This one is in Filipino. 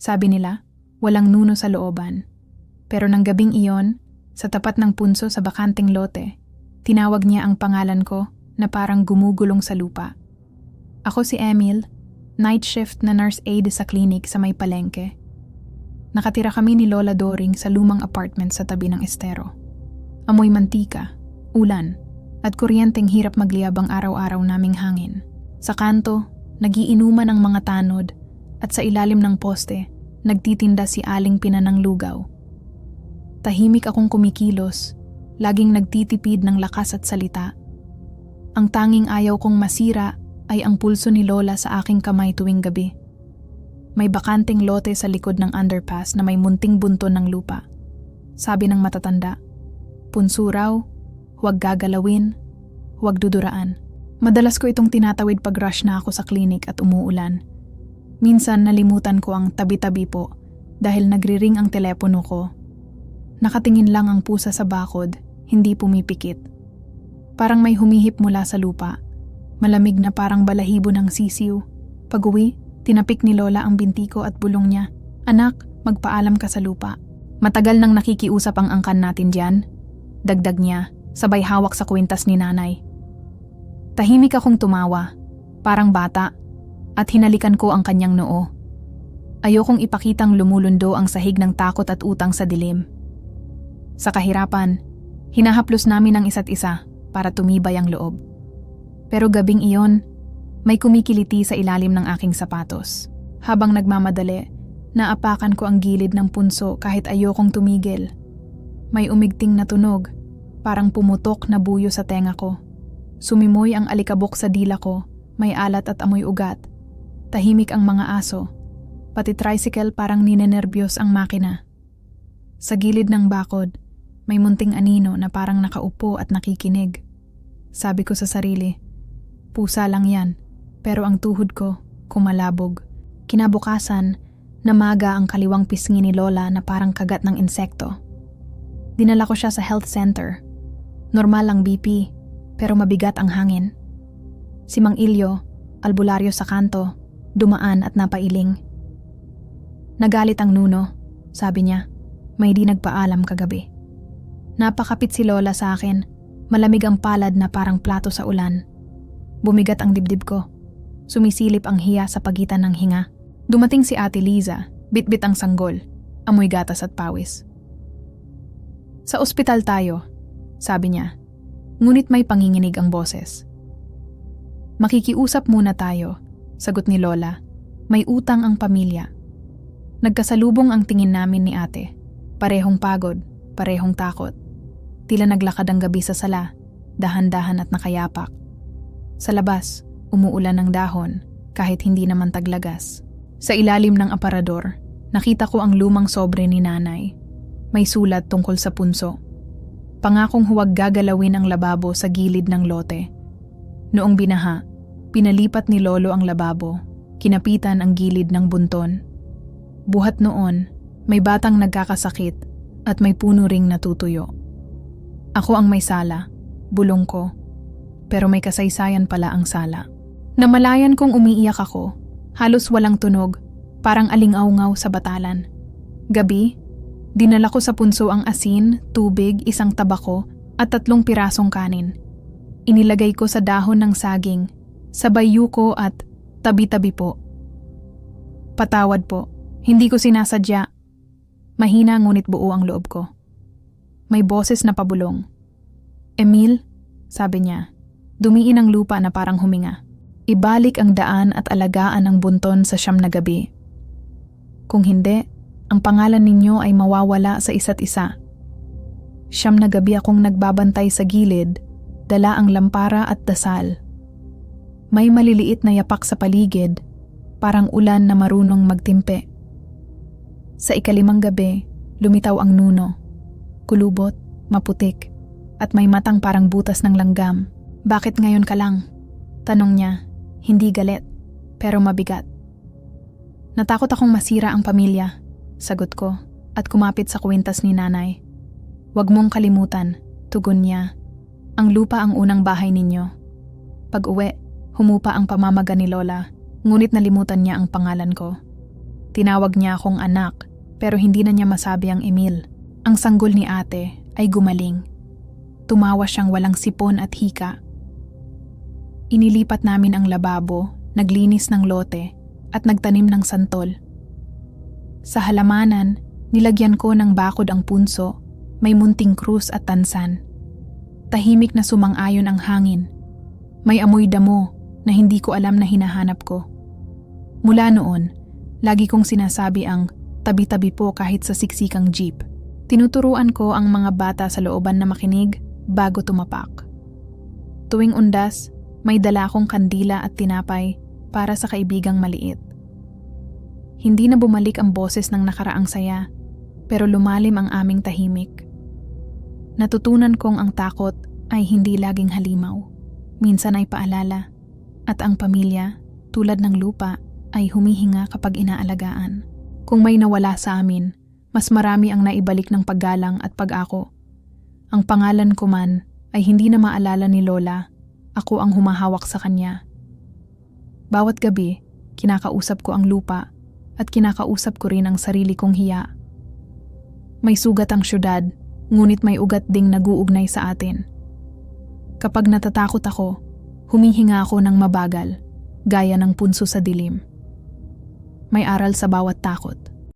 Sabi nila, walang nuno sa looban. Pero nang gabing iyon, sa tapat ng punso sa bakanting lote, tinawag niya ang pangalan ko na parang gumugulong sa lupa. Ako si Emil, night shift na nurse aide sa clinic sa may palengke. Nakatira kami ni Lola Doring sa lumang apartment sa tabi ng estero. Amoy mantika, ulan, at kuryenteng hirap magliyab ang araw-araw naming hangin. Sa kanto, nagiinuman ang mga tanod at sa ilalim ng poste, nagtitinda si Aling Pinanang Lugaw. Tahimik akong kumikilos, laging nagtitipid ng lakas at salita. Ang tanging ayaw kong masira ay ang pulso ni Lola sa aking kamay tuwing gabi. May bakanting lote sa likod ng underpass na may munting bunto ng lupa. Sabi ng matatanda, punso raw, huwag gagalawin, huwag duduraan. Madalas ko itong tinatawid pag rush na ako sa klinik at umuulan. Minsan nalimutan ko ang tabi-tabi po dahil nagriring ang telepono ko. Nakatingin lang ang pusa sa bakod, hindi pumipikit. Parang may humihip mula sa lupa. Malamig na parang balahibo ng sisiw. Pag-uwi, tinapik ni Lola ang binti ko at bulong niya. Anak, magpaalam ka sa lupa. Matagal nang nakikiusap ang angkan natin diyan. Dagdag niya, sabay hawak sa kwintas ni nanay. Tahimik akong tumawa, parang bata, at hinalikan ko ang kanyang noo. Ayokong ipakitang lumulundo ang sahig ng takot at utang sa dilim. Sa kahirapan, hinahaplos namin ang isa't isa para tumibay ang loob. Pero gabing iyon, may kumikiliti sa ilalim ng aking sapatos. Habang nagmamadali, naapakan ko ang gilid ng punso kahit ayokong tumigil. May umigting na tunog, parang pumutok na buyo sa tenga ko. Sumimoy ang alikabok sa dila ko, may alat at amoy ugat. Tahimik ang mga aso. Pati tricycle parang ninenerbyos ang makina. Sa gilid ng bakod, may munting anino na parang nakaupo at nakikinig. Sabi ko sa sarili, pusa lang yan, pero ang tuhod ko, kumalabog. Kinabukasan, namaga ang kaliwang pisngi ni Lola na parang kagat ng insekto. Dinala ko siya sa health center. Normal lang BP, pero mabigat ang hangin. Si Mang Ilyo, albularyo sa kanto, dumaan at napailing. Nagalit ang nuno, sabi niya, may di nagpaalam kagabi. Napakapit si Lola sa akin, malamig ang palad na parang plato sa ulan. Bumigat ang dibdib ko. Sumisilip ang hiya sa pagitan ng hinga. Dumating si Ate Liza, bitbit ang sanggol, amoy gatas at pawis. Sa ospital tayo, sabi niya, ngunit may panginginig ang boses. Makikiusap muna tayo, sagot ni Lola. May utang ang pamilya. Nagkasalubong ang tingin namin ni ate. Parehong pagod, parehong takot. Tila naglakad ang gabi sa sala, dahan-dahan at nakayapak. Sa labas, umuulan ng dahon, kahit hindi naman taglagas. Sa ilalim ng aparador, nakita ko ang lumang sobre ni nanay. May sulat tungkol sa punso. Pangakong huwag gagalawin ang lababo sa gilid ng lote. Noong binaha, pinalipat ni Lolo ang lababo, kinapitan ang gilid ng bunton. Buhat noon, may batang nagkakasakit at may puno ring natutuyo. Ako ang may sala, bulong ko, pero may kasaysayan pala ang sala. Namalayan kong umiiyak ako, halos walang tunog, parang alingaw-ngaw sa batalan. Gabi, Dinala ko sa punso ang asin, tubig, isang tabako at tatlong pirasong kanin. Inilagay ko sa dahon ng saging, sabay yuko at tabi-tabi po. Patawad po, hindi ko sinasadya. Mahina ngunit buo ang loob ko. May boses na pabulong. Emil, sabi niya, dumiin ang lupa na parang huminga. Ibalik ang daan at alagaan ang bunton sa siyam na gabi. Kung hindi, ang pangalan ninyo ay mawawala sa isa't isa. Siyam na gabi akong nagbabantay sa gilid, dala ang lampara at dasal. May maliliit na yapak sa paligid, parang ulan na marunong magtimpe. Sa ikalimang gabi, lumitaw ang nuno. Kulubot, maputik, at may matang parang butas ng langgam. Bakit ngayon ka lang? Tanong niya, hindi galit, pero mabigat. Natakot akong masira ang pamilya sagot ko at kumapit sa kwintas ni nanay. Huwag mong kalimutan, tugon niya. Ang lupa ang unang bahay ninyo. Pag uwi, humupa ang pamamaga ni Lola, ngunit nalimutan niya ang pangalan ko. Tinawag niya akong anak, pero hindi na niya masabi ang Emil. Ang sanggol ni ate ay gumaling. Tumawa siyang walang sipon at hika. Inilipat namin ang lababo, naglinis ng lote, at nagtanim ng santol. Sa halamanan, nilagyan ko ng bakod ang punso, may munting krus at tansan. Tahimik na sumang-ayon ang hangin. May amoy damo na hindi ko alam na hinahanap ko. Mula noon, lagi kong sinasabi ang tabi-tabi po kahit sa siksikang jeep. Tinuturuan ko ang mga bata sa looban na makinig bago tumapak. Tuwing undas, may dala akong kandila at tinapay para sa kaibigang maliit. Hindi na bumalik ang boses ng nakaraang saya, pero lumalim ang aming tahimik. Natutunan kong ang takot ay hindi laging halimaw. Minsan ay paalala. At ang pamilya, tulad ng lupa, ay humihinga kapag inaalagaan. Kung may nawala sa amin, mas marami ang naibalik ng paggalang at pag-ako. Ang pangalan ko man ay hindi na maalala ni Lola, ako ang humahawak sa kanya. Bawat gabi, kinakausap ko ang lupa at kinakausap ko rin ang sarili kong hiya. May sugat ang syudad, ngunit may ugat ding naguugnay sa atin. Kapag natatakot ako, humihinga ako ng mabagal, gaya ng punso sa dilim. May aral sa bawat takot.